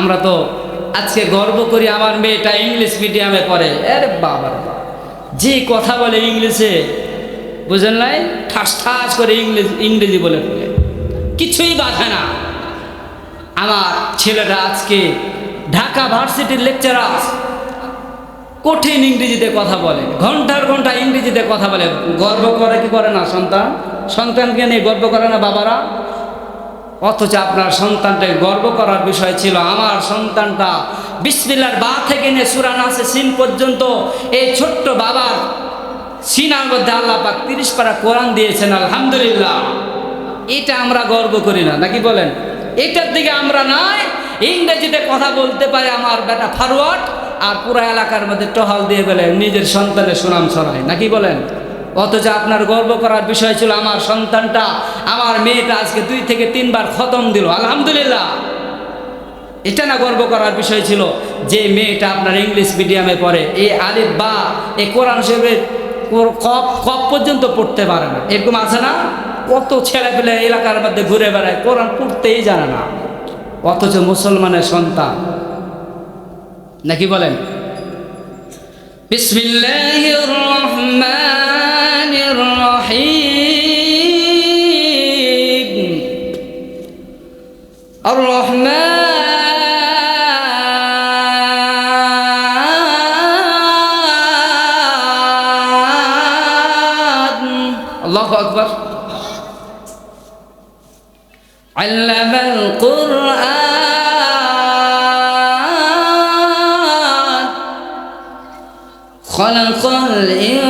আমরা তো আজকে গর্ব করি আমার মেয়েটা ইংলিশ মিডিয়ামে পড়ে। আরে বাবার যে কথা বলে ইংলিশে, বুঝেন নাই? ঠাস ঠাস করে ইংলিশ ইংরেজি বলে ফেলে কিছুই বাধে না। আমার ছেলেটা আজকে ঢাকা ভার্সিটির লেকচারার কঠিন ইংরেজিতে কথা বলে। ঘণ্টার ঘণ্টা ইংরেজিতে কথা বলে। গর্ব করে কি করে না সন্তান? সন্তানকে নিয়ে গর্ব করে না বাবারা? অথচ আপনার সন্তানটাকে গর্ব করার বিষয় ছিল। আমার সন্তানটা বিসমিল্লার বা থেকে নিয়ে আছে সিন পর্যন্ত এই ছোট্ট বাবার সিনার মধ্যে আল্লাহ পাক তিরিশ পারা কোরআন দিয়েছেন, আলহামদুলিল্লাহ। এটা আমরা গর্ব করি না, নাকি বলেন? এটার দিকে আমরা নাই, ইংরেজিতে কথা বলতে পারে আমার বেটা ফারওয়ার্ড আর পুরা এলাকার মধ্যে টহল দিয়ে বলে, নিজের সন্তানের সুনাম ছড়ায়, নাকি বলেন? অথচ আপনার গর্ব করার বিষয় ছিল আমার সন্তানটা, আমার মেয়েটা আজকে দুই থেকে তিনবার খতম দিল, আলহামদুলিল্লাহ। এটা না গর্ব করার বিষয় ছিল যে মেয়েটা আপনার ইংলিশ মিডিয়ামে পড়ে, এ আলিফ বা, এ কোরআন শরীফের কপ কপ পর্যন্ত পড়তে পারে না। এরকম আছে না? কত ছেলে পেলে এলাকার মধ্যে ঘুরে বেড়ায়, কোরআন পড়তেই জানে না। অথচ মুসলমানের সন্তান। নাকি বলেন? বিসমিল্লাহির الرحمن الرحيم. الرحمن. الله أكبر. علم القرآن. خلق الإنسان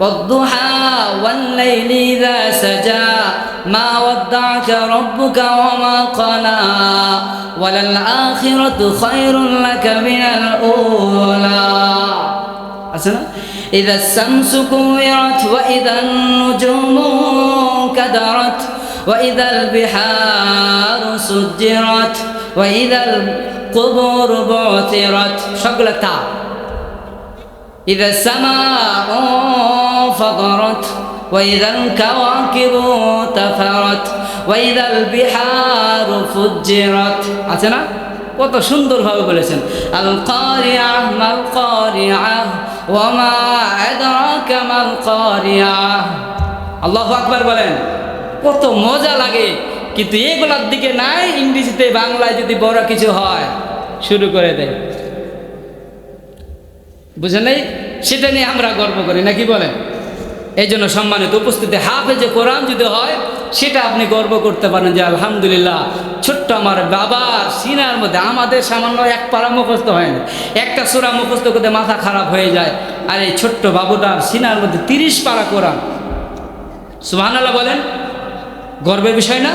والضحى والليل إذا سجى. ما ودعك ربك وما قلى. وللآخرة خير لك من الأولى. أسنا إذا الشمس كورت وإذا النجوم كدرت وإذا البحار سجرت وإذا القبور بعثرت. شغلتها إذا السماء فضرت وإذا الكواكب تفرت وإذا البحار فجرت أتنا কত সুন্দরভাবে বলেছেন আল কারিয়া মাল কারিয়া ওয়ামা আদরাকা মাল কারিয়া আল্লাহু আকবার বলেন কত মজা লাগে কিন্তু এগুলোর দিকে নাই ইংরেজিতে বাংলায় যদি বড় কিছু হয় শুরু করে দেয় বুঝে নেই সেটা নিয়ে আমরা গর্ব করি না কি বলেন? এই জন্য সম্মানিত উপস্থিতি, হাফেজে কোরআন যদি হয়, সেটা আপনি গর্ব করতে পারেন যে আলহামদুলিল্লাহ, ছোট্ট আমার বাবার সিনার মধ্যে আমাদের সামান্য এক পাড়া মুখস্থ হয় না। একটা সুরা মুখস্থ করতে মাথা খারাপ হয়ে যায়, আর এই ছোট্ট বাবুটার সিনার মধ্যে তিরিশ পাড়া কোরআন। সুবহানাল্লাহ বলেন? গর্বের বিষয় না?